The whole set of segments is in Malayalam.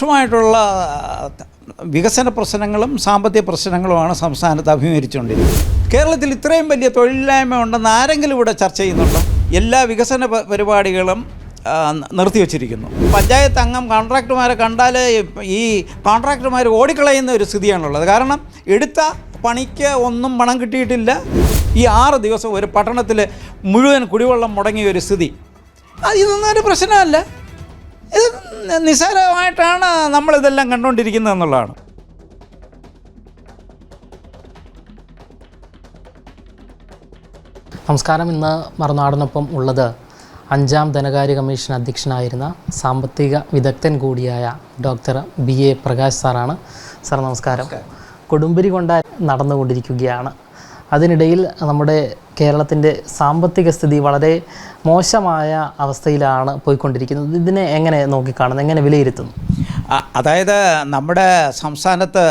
രൂക്ഷമായിട്ടുള്ള വികസന പ്രശ്നങ്ങളും സാമ്പത്തിക പ്രശ്നങ്ങളുമാണ് സംസ്ഥാനത്ത് അഭിമുഖീകരിച്ചുകൊണ്ടിരിക്കുന്നത്. കേരളത്തിൽ ഇത്രയും വലിയ തൊഴിലില്ലായ്മ ഉണ്ടെന്ന് ആരെങ്കിലും ഇവിടെ ചർച്ച ചെയ്യുന്നുണ്ടോ? എല്ലാ വികസന പരിപാടികളും നിർത്തിവെച്ചിരിക്കുന്നു. പഞ്ചായത്ത് അംഗം കോൺട്രാക്ടർമാരെ കണ്ടാൽ ഈ കോൺട്രാക്ടർമാർ ഓടിക്കളയുന്ന ഒരു സ്ഥിതിയാണുള്ളത്. കാരണം എടുത്ത പണിക്ക് ഒന്നും പണം കിട്ടിയിട്ടില്ല. ഈ ആറ് ദിവസം ഒരു പട്ടണത്തിൽ മുഴുവൻ കുടിവെള്ളം മുടങ്ങിയ ഒരു സ്ഥിതി. അത് ഇതൊന്നും ഒരു പ്രശ്നമല്ല. ഇത് നിസ്സാരമായിട്ടാണ് നമ്മളിതെല്ലാം കണ്ടുകൊണ്ടിരിക്കുന്നത് എന്നുള്ളതാണ്. നമസ്കാരം. ഇന്ന് മറുനാടിനൊപ്പം ഉള്ളത് അഞ്ചാം ധനകാര്യ കമ്മീഷൻ അധ്യക്ഷനായിരുന്ന സാമ്പത്തിക വിദഗ്ധൻ കൂടിയായ ഡോക്ടർ ബി എ പ്രകാശ് സാറാണ്. സാർ നമസ്കാരം. കൊടുമ്പിരി കൊണ്ട നടന്നുകൊണ്ടിരിക്കുകയാണ്. അതിനിടയിൽ നമ്മുടെ കേരളത്തിന്റെ സാമ്പത്തിക സ്ഥിതി വളരെ മോശമായ അവസ്ഥയിലാണ് പോയിക്കൊണ്ടിരിക്കുന്നത്. ഇതിനെ എങ്ങനെ നോക്കിക്കാണുന്നു എങ്ങനെ വിലയിരുത്തുന്നു? അതായത് നമ്മുടെ സംസ്ഥാനത്ത്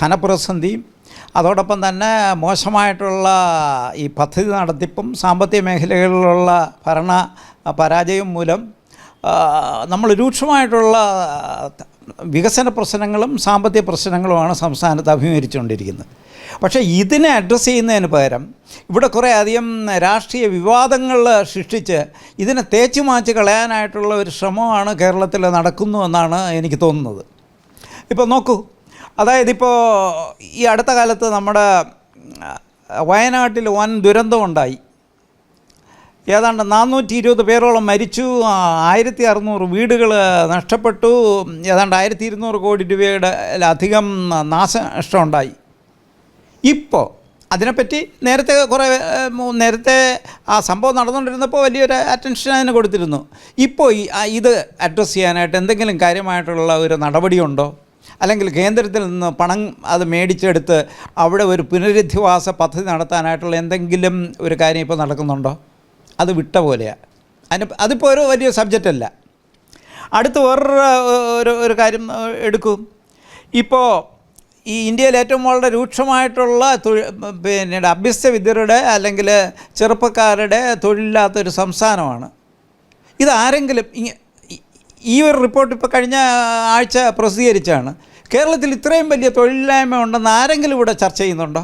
ധനപ്രതിസന്ധിയും അതോടൊപ്പം തന്നെ മോശമായിട്ടുള്ള ഈ പദ്ധതി നടത്തിപ്പും സാമ്പത്തിക മേഖലകളിലുള്ള ഭരണ പരാജയം മൂലം നമ്മൾ രൂക്ഷമായിട്ടുള്ള വികസന പ്രശ്നങ്ങളും സാമ്പത്തിക പ്രശ്നങ്ങളുമാണ് സംസ്ഥാനത്ത് അഭിമുഖീകരിച്ചുകൊണ്ടിരിക്കുന്നത്. പക്ഷേ ഇതിനെ അഡ്രസ്സ് ചെയ്യുന്നതിന് പകരം ഇവിടെ കുറേ അധികം രാഷ്ട്രീയ വിവാദങ്ങൾ സൃഷ്ടിച്ച് ഇതിനെ തേച്ചു മാച്ച് കളയാനായിട്ടുള്ള ഒരു ശ്രമമാണ് കേരളത്തിൽ നടക്കുന്നു എന്നാണ് എനിക്ക് തോന്നുന്നത്. ഇപ്പോൾ നോക്കൂ അതായത് ഇപ്പോൾ ഈ അടുത്ത കാലത്ത് നമ്മുടെ വയനാട്ടിൽ വൻ ദുരന്തമുണ്ടായി ഏതാണ്ട് നാനൂറ്റി ഇരുപത് പേരോളം മരിച്ചു ആയിരത്തി അറുന്നൂറ് വീടുകൾ നഷ്ടപ്പെട്ടു ഏതാണ്ട് ആയിരത്തി ഇരുന്നൂറ് കോടി രൂപയുടെ അധികം നാശനഷ്ടം ഉണ്ടായി. ഇപ്പോൾ അതിനെപ്പറ്റി നേരത്തെ കുറേ നേരത്തെ ആ സംഭവം നടന്നുകൊണ്ടിരുന്നപ്പോൾ വലിയൊരു അറ്റൻഷൻ അതിന് കൊടുത്തിരുന്നു. ഇപ്പോൾ ഈ ഇത് അഡ്രസ്സ് ചെയ്യാനായിട്ട് എന്തെങ്കിലും കാര്യമായിട്ടുള്ള ഒരു നടപടിയുണ്ടോ? അല്ലെങ്കിൽ കേന്ദ്രത്തിൽ നിന്ന് പണം അത് മേടിച്ചെടുത്ത് അവിടെ ഒരു പുനരധിവാസ പദ്ധതി നടത്താനായിട്ടുള്ള എന്തെങ്കിലും ഒരു കാര്യം ഇപ്പോൾ നടക്കുന്നുണ്ടോ? അത് വിട്ട പോലെയാണ് അതിന് അതിപ്പോൾ ഒരു വലിയ സബ്ജക്റ്റ് അല്ല. അടുത്ത് വേറൊരു ഒരു കാര്യം എടുക്കൂ. ഇപ്പോൾ ഈ ഇന്ത്യയിൽ ഏറ്റവും വളരെ രൂക്ഷമായിട്ടുള്ള പിന്നെ അഭ്യസ്ത വിദ്യരുടെ അല്ലെങ്കിൽ ചെറുപ്പക്കാരുടെ തൊഴിലില്ലാത്തൊരു സംസ്ഥാനമാണ്. ഇതാരെങ്കിലും ഈ ഒരു റിപ്പോർട്ട് ഇപ്പോൾ കഴിഞ്ഞ ആഴ്ച പ്രസിദ്ധീകരിച്ചാണ്. കേരളത്തിൽ ഇത്രയും വലിയ തൊഴിലില്ലായ്മ ഉണ്ടെന്ന് ആരെങ്കിലും ഇവിടെ ചർച്ച ചെയ്യുന്നുണ്ടോ?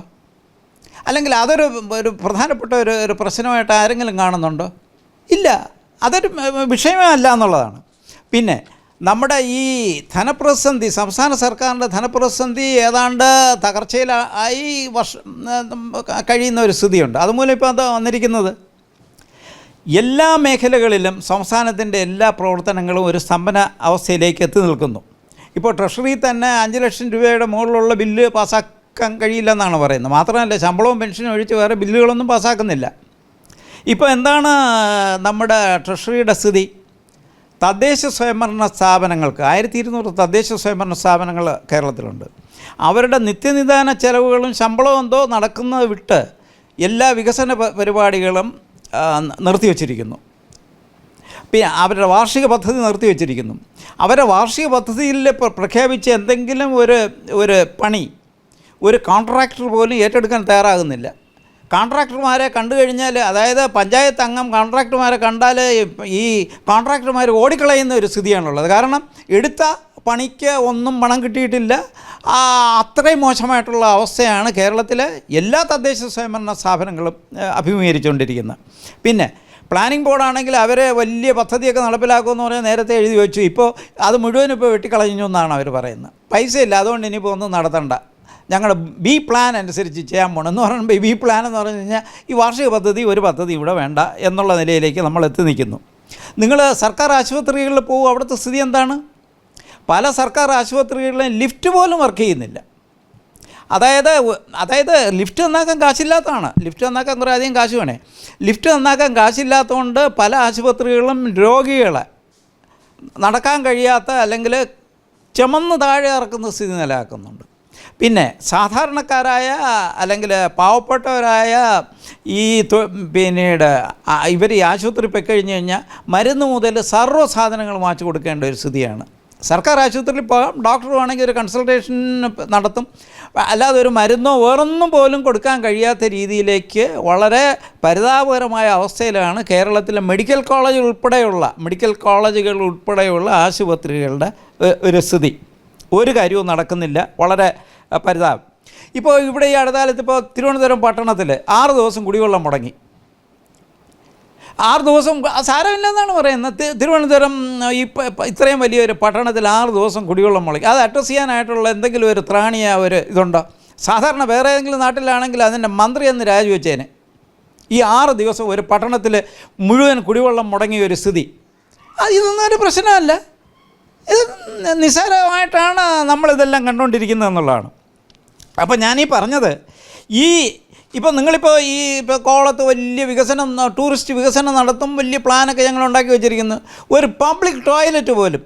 അല്ലെങ്കിൽ അതൊരു ഒരു പ്രധാനപ്പെട്ട ഒരു ഒരു പ്രശ്നമായിട്ട് ആരെങ്കിലും കാണുന്നുണ്ടോ? ഇല്ല. അതൊരു വിഷയമേ അല്ല എന്നുള്ളതാണ്. പിന്നെ നമ്മുടെ ഈ ധനപ്രതിസന്ധി സംസ്ഥാന സർക്കാരിന്റെ ധനപ്രതിസന്ധി ഏതാണ്ട് തകർച്ചയിലായി വർഷം കഴിയുന്ന ഒരു സ്ഥിതിയുണ്ട്. അതുമൂലം ഇപ്പോൾ എന്താ വന്നിരിക്കുന്നത്? എല്ലാ മേഖലകളിലും സംസ്ഥാനത്തിന്റെ എല്ലാ പ്രവർത്തനങ്ങളും ഒരു സ്തംഭന അവസ്ഥയിലേക്ക് എത്തി നിൽക്കുന്നു. ഇപ്പോൾ ട്രഷറി തന്നെ അഞ്ച് ലക്ഷം രൂപയുടെ മുകളിലുള്ള ബില്ല് പാസ്സാക്കാൻ കഴിയില്ലെന്നാണ് പറയുന്നത്. മാത്രമല്ല ശമ്പളവും പെൻഷനും ഒഴിച്ച് വേറെ ബില്ലുകളൊന്നും പാസ്സാക്കുന്നില്ല ഇപ്പോൾ എന്താണ് നമ്മുടെ ട്രഷറിയുടെ സ്ഥിതി? തദ്ദേശ സ്വയംഭരണ സ്ഥാപനങ്ങൾക്ക് ആയിരത്തി ഇരുന്നൂറ് തദ്ദേശ സ്വയംഭരണ സ്ഥാപനങ്ങൾ കേരളത്തിലുണ്ട്. അവരുടെ നിത്യനിദാന ചെലവുകളും ശമ്പളവും എന്തോ നടക്കുന്നത് വിട്ട് എല്ലാ വികസന പരിപാടികളും നിർത്തിവച്ചിരിക്കുന്നു. പിന്നെ അവരുടെ വാർഷിക പദ്ധതി നിർത്തിവച്ചിരിക്കുന്നു. അവരുടെ വാർഷിക പദ്ധതിയിൽ പ്ര- പ്രഖ്യാപിച്ച എന്തെങ്കിലും ഒരു ഒരു പണി ഒരു കോൺട്രാക്ടർ പോലും ഏറ്റെടുക്കാൻ തയ്യാറാകുന്നില്ല. കോൺട്രാക്ടർമാരെ കണ്ടു കഴിഞ്ഞാൽ അതായത് പഞ്ചായത്ത് അംഗം കോൺട്രാക്ടർമാരെ കണ്ടാൽ ഈ കോൺട്രാക്ടർമാർ ഓടിക്കളയുന്ന ഒരു സ്ഥിതിയാണുള്ളത്. കാരണം എടുത്ത പണിക്ക് ഒന്നും പണം കിട്ടിയിട്ടില്ല. അത്രയും മോശമായിട്ടുള്ള അവസ്ഥയാണ് കേരളത്തിലെ എല്ലാ തദ്ദേശ സ്വയംഭരണ സ്ഥാപനങ്ങളും അഭിമുഖീകരിച്ചുകൊണ്ടിരിക്കുന്നത്. പിന്നെ പ്ലാനിംഗ് ബോർഡാണെങ്കിൽ അവരെ വലിയ പദ്ധതിയൊക്കെ നടപ്പിലാക്കുമെന്ന് പറഞ്ഞാൽ നേരത്തെ എഴുതി വെച്ചു. ഇപ്പോൾ അത് മുഴുവനും ഇപ്പോൾ വെട്ടിക്കളഞ്ഞു എന്നാണ് അവർ പറയുന്നത്. പൈസയില്ല അതുകൊണ്ട് ഇനിയിപ്പോൾ ഒന്നും നടത്തണ്ട. ഞങ്ങളുടെ ബി പ്ലാൻ അനുസരിച്ച് ചെയ്യാൻ പോകണം എന്ന് പറയുമ്പോൾ ബി പ്ലാൻ എന്ന് പറഞ്ഞു കഴിഞ്ഞാൽ ഈ വാർഷിക പദ്ധതി ഒരു പദ്ധതി ഇവിടെ വേണ്ട എന്നുള്ള നിലയിലേക്ക് നമ്മൾ എത്തി നിൽക്കുന്നു. നിങ്ങൾ സർക്കാർ ആശുപത്രികളിൽ പോകും അവിടുത്തെ സ്ഥിതി എന്താണ്? പല സർക്കാർ ആശുപത്രികളിലും ലിഫ്റ്റ് പോലും വർക്ക് ചെയ്യുന്നില്ല. അതായത് അതായത് ലിഫ്റ്റ് നന്നാക്കാൻ കാശില്ലാത്തതാണ്. ലിഫ്റ്റ് നന്നാക്കാൻ കുറേ അധികം കാശ് വേണേ. ലിഫ്റ്റ് നന്നാക്കാൻ കാശില്ലാത്തതുകൊണ്ട് പല ആശുപത്രികളിലും രോഗികളെ നടക്കാൻ കഴിയാത്ത അല്ലെങ്കിൽ ചുമന്ന് താഴെ ഇറക്കുന്ന സ്ഥിതി നിലനിൽക്കുന്നുണ്ട്. പിന്നെ സാധാരണക്കാരായ അല്ലെങ്കിൽ പാവപ്പെട്ടവരായ ഈ പിന്നീട് ഇവർ ഈ ആശുപത്രി പോയി കഴിഞ്ഞ് കഴിഞ്ഞാൽ മരുന്ന് മുതൽ സർവ സാധനങ്ങൾ വാങ്ങിച്ചു കൊടുക്കേണ്ട ഒരു സ്ഥിതിയാണ്. സർക്കാർ ആശുപത്രിയിൽ പോകാം ഡോക്ടർ വേണമെങ്കിൽ ഒരു കൺസൾട്ടേഷൻ നടത്തും. അല്ലാതെ ഒരു മരുന്നോ വേറൊന്നും പോലും കൊടുക്കാൻ കഴിയാത്ത രീതിയിലേക്ക് വളരെ പരിതാപകരമായ അവസ്ഥയിലാണ് കേരളത്തിലെ മെഡിക്കൽ കോളേജ് ഉൾപ്പെടെയുള്ള മെഡിക്കൽ കോളേജുകൾ ഉൾപ്പെടെയുള്ള ആശുപത്രികളുടെ ഒരു സ്ഥിതി. ഒരു കാര്യവും നടക്കുന്നില്ല. വളരെ പരിതാപം. ഇപ്പോൾ ഇവിടെ ഈ അടുത്ത കാലത്ത് ഇപ്പോൾ തിരുവനന്തപുരം പട്ടണത്തിൽ ആറ് ദിവസം കുടിവെള്ളം മുടങ്ങി. ആറ് ദിവസം സാരമില്ലെന്നാണ് പറയുന്നത്. തിരുവനന്തപുരം ഈ ഇത്രയും വലിയൊരു പട്ടണത്തിൽ ആറ് ദിവസം കുടിവെള്ളം മുളയ്ക്കും അത് അഡ്രസ്സ് ചെയ്യാനായിട്ടുള്ള എന്തെങ്കിലും ഒരു ത്രാണിയ ഒരു ഇതുണ്ടോ? സാധാരണ വേറെ ഏതെങ്കിലും നാട്ടിലാണെങ്കിൽ അതിന്റെ മന്ത്രി എന്ന് രാജിവെച്ചേനെ. ഈ ആറ് ദിവസം ഒരു പട്ടണത്തിൽ മുഴുവൻ കുടിവെള്ളം മുടങ്ങിയ ഒരു സ്ഥിതി. ഇതൊന്നും ഒരു പ്രശ്നമല്ല. ഇത് നിസ്സാരമായിട്ടാണ് നമ്മളിതെല്ലാം കണ്ടുകൊണ്ടിരിക്കുന്നത് എന്നുള്ളതാണ്. അപ്പോൾ ഞാനീ പറഞ്ഞത് ഈ ഇപ്പോൾ നിങ്ങളിപ്പോൾ ഈ ഇപ്പോൾ കോളത്ത് വലിയ വികസനം ടൂറിസ്റ്റ് വികസനം നടത്തും വലിയ പ്ലാനൊക്കെ ഞങ്ങൾ ഉണ്ടാക്കി വെച്ചിരിക്കുന്നു. ഒരു പബ്ലിക് ടോയ്ലറ്റ് പോലും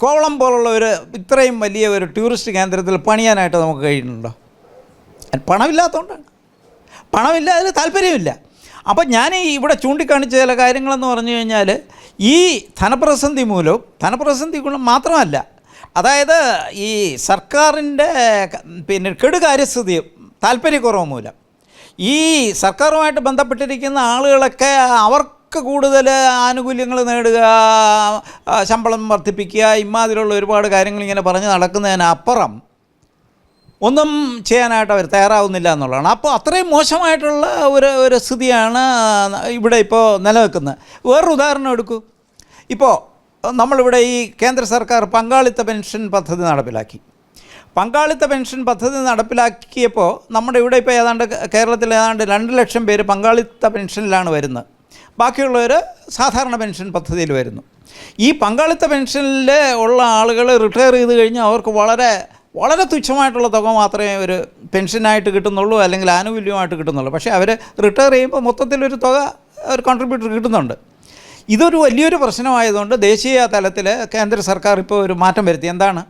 കോവളം പോലുള്ള ഒരു ഇത്രയും വലിയ ഒരു ടൂറിസ്റ്റ് കേന്ദ്രത്തിൽ പണിയാനായിട്ട് നമുക്ക് കഴിയുന്നുണ്ടോ? പണമില്ലാത്തതുകൊണ്ടാണ് പണമില്ല അതിൽ താല്പര്യമില്ല. അപ്പോൾ ഞാൻ ഇവിടെ ചൂണ്ടിക്കാണിച്ച ചില കാര്യങ്ങളെന്ന് പറഞ്ഞു കഴിഞ്ഞാൽ ഈ ധനപ്രതിസന്ധി മൂലവും ധനപ്രതിസന്ധി ഗുണം മാത്രമല്ല അതായത് ഈ സർക്കാരിന്റെ പിന്നെ കെടുകാര്യസ്ഥിതി താല്പര്യക്കുറവ് മൂലം. ഈ സർക്കാരുമായിട്ട് ബന്ധപ്പെട്ടിരിക്കുന്ന ആളുകളൊക്കെ അവർക്ക് കൂടുതൽ ആനുകൂല്യങ്ങൾ നേടുക ശമ്പളം വർദ്ധിപ്പിക്കുക ഇമാതിരിയുള്ള ഒരുപാട് കാര്യങ്ങൾ ഇങ്ങനെ പറഞ്ഞ് നടക്കുന്നതിനപ്പുറം ഒന്നും ചെയ്യാനായിട്ട് അവർ തയ്യാറാവുന്നില്ല എന്നുള്ളതാണ്. അപ്പോൾ അത്രയും മോശമായിട്ടുള്ള ഒരു ഒരു സ്ഥിതിയാണ് ഇവിടെ ഇപ്പോൾ നിലനിൽക്കുന്നത്. വേറൊരു ഉദാഹരണം എടുക്കൂ. ഇപ്പോൾ നമ്മളിവിടെ ഈ കേന്ദ്ര സർക്കാർ പങ്കാളിത്ത പെൻഷൻ പദ്ധതി നടപ്പിലാക്കി. പങ്കാളിത്ത പെൻഷൻ പദ്ധതി നടപ്പിലാക്കിയപ്പോൾ നമ്മുടെ ഇവിടെ ഇപ്പോൾ ഏതാണ്ട് കേരളത്തിൽ ഏതാണ്ട് രണ്ട് ലക്ഷം പേര് പങ്കാളിത്ത പെൻഷനിലാണ് വരുന്നത്. ബാക്കിയുള്ളവർ സാധാരണ പെൻഷൻ പദ്ധതിയിൽ വരുന്നു. ഈ പങ്കാളിത്ത പെൻഷനിൽ ഉള്ള ആളുകൾ റിട്ടയർ ചെയ്ത് കഴിഞ്ഞാൽ അവർക്ക് വളരെ വളരെ തുച്ഛമായിട്ടുള്ള തുക മാത്രമേ ഒരു പെൻഷനായിട്ട് കിട്ടുന്നുള്ളൂ അല്ലെങ്കിൽ ആനുകൂല്യമായിട്ട് കിട്ടുന്നുള്ളൂ. പക്ഷേ അവർ റിട്ടയർ ചെയ്യുമ്പോൾ മൊത്തത്തിലൊരു തുക ഒരു കോൺട്രിബ്യൂട്ടർ കിട്ടുന്നുണ്ട്. ഇതൊരു വലിയൊരു പ്രശ്നമായതുകൊണ്ട് ദേശീയ തലത്തിൽ കേന്ദ്ര സർക്കാർ ഇപ്പോൾ ഒരു മാറ്റം വരുത്തി. എന്താണ്?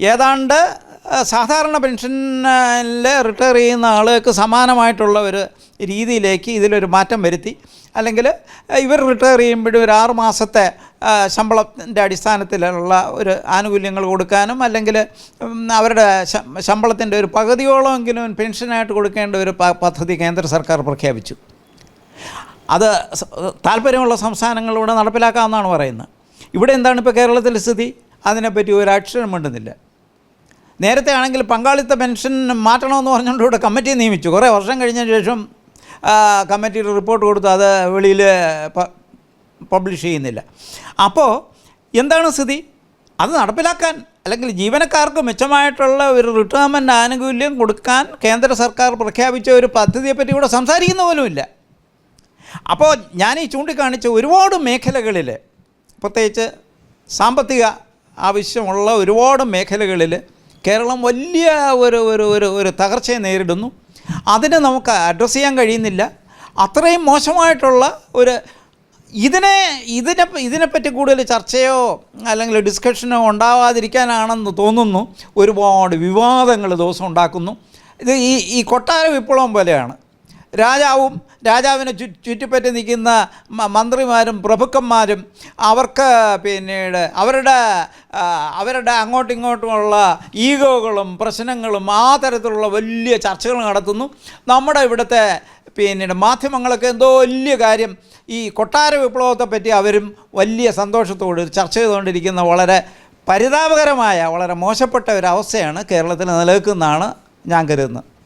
ഏതാണ്ട് സാധാരണ പെൻഷനിൽ റിട്ടയർ ചെയ്യുന്ന ആളുകൾക്ക് സമാനമായിട്ടുള്ള ഒരു രീതിയിലേക്ക് ഇതിലൊരു മാറ്റം വരുത്തി. അല്ലെങ്കിൽ ഇവർ റിട്ടയർ ചെയ്യുമ്പോഴും ഒരു ആറ് മാസത്തെ ശമ്പളത്തിന്റെ അടിസ്ഥാനത്തിലുള്ള ഒരു ആനുകൂല്യങ്ങൾ കൊടുക്കാനും അല്ലെങ്കിൽ അവരുടെ ശമ്പളത്തിന്റെ ഒരു പകുതിയോളമെങ്കിലും പെൻഷനായിട്ട് കൊടുക്കേണ്ട ഒരു പദ്ധതി കേന്ദ്ര സർക്കാർ പ്രഖ്യാപിച്ചു. അത് താല്പര്യമുള്ള സംസ്ഥാനങ്ങളിലൂടെ നടപ്പിലാക്കാമെന്നാണ് പറയുന്നത്. ഇവിടെ എന്താണ് ഇപ്പോൾ കേരളത്തിലെ സ്ഥിതി? അതിനെപ്പറ്റി ഒരു അക്ഷരം വേണ്ടുന്നില്ല നേരത്തെ ആണെങ്കിൽ പങ്കാളിത്ത പെൻഷൻ മാറ്റണമെന്ന് പറഞ്ഞുകൊണ്ട് ഇവിടെ കമ്മിറ്റി നിയമിച്ചു. കുറേ വർഷം കഴിഞ്ഞ ശേഷം കമ്മിറ്റിയിൽ റിപ്പോർട്ട് കൊടുത്ത് അത് വെളിയിൽ പബ്ലിഷ് ചെയ്യുന്നില്ല. അപ്പോൾ എന്താണ് സ്ഥിതി? അത് നടപ്പിലാക്കാൻ അല്ലെങ്കിൽ ജീവനക്കാർക്ക് മെച്ചമായിട്ടുള്ള ഒരു റിട്ടയർമെന്റ് ആനുകൂല്യം കൊടുക്കാൻ കേന്ദ്ര സർക്കാർ പ്രഖ്യാപിച്ച ഒരു പദ്ധതിയെപ്പറ്റി ഇവിടെ സംസാരിക്കുന്ന പോലുമില്ല അപ്പോൾ ഞാൻ ഈ ചൂണ്ടിക്കാണിച്ച ഒരുപാട് മേഖലകളിൽ പ്രത്യേകിച്ച് സാമ്പത്തിക ആവശ്യമുള്ള ഒരുപാട് മേഖലകളിൽ കേരളം വലിയ ഒരു ഒരു ഒരു ഒരു തകർച്ചയെ നേരിടുന്നു. അതിനെ നമുക്ക് അഡ്രസ്സ് ചെയ്യാൻ കഴിയുന്നില്ല. അത്രയും മോശമായിട്ടുള്ള ഒരു ഇതിനെ ഇതിനെ ഇതിനെപ്പറ്റി കൂടുതൽ ചർച്ചയോ അല്ലെങ്കിൽ ഡിസ്കഷനോ ഉണ്ടാവാതിരിക്കാനാണെന്ന് തോന്നുന്നു. ഒരുപാട് വിവാദങ്ങൾ ദിവസം ഉണ്ടാക്കുന്നു. ഇത് ഈ ഈ കൊട്ടാര വിപ്ലവം പോലെയാണ്. രാജാവും രാജാവിനെ ചു ചുറ്റിപ്പറ്റി നിൽക്കുന്ന മന്ത്രിമാരും പ്രഭുക്കന്മാരും അവർക്ക് പിന്നീട് അവരുടെ അവരുടെ അങ്ങോട്ടും ഇങ്ങോട്ടുമുള്ള ഈഗോകളും പ്രശ്നങ്ങളും ആ തരത്തിലുള്ള വലിയ ചർച്ചകൾ നടത്തുന്നു. നമ്മുടെ ഇവിടുത്തെ പിന്നീട് മാധ്യമങ്ങളൊക്കെ എന്തോ വലിയ കാര്യം ഈ കൊട്ടാര വിപ്ലവത്തെ പറ്റി അവരും വലിയ സന്തോഷത്തോട് ചർച്ച ചെയ്തുകൊണ്ടിരിക്കുന്ന വളരെ പരിതാപകരമായ വളരെ മോശപ്പെട്ട ഒരു അവസ്ഥയാണ് കേരളത്തിൽ നിലനിൽക്കുന്നതാണ് ഞാൻ കരുതുന്നത്.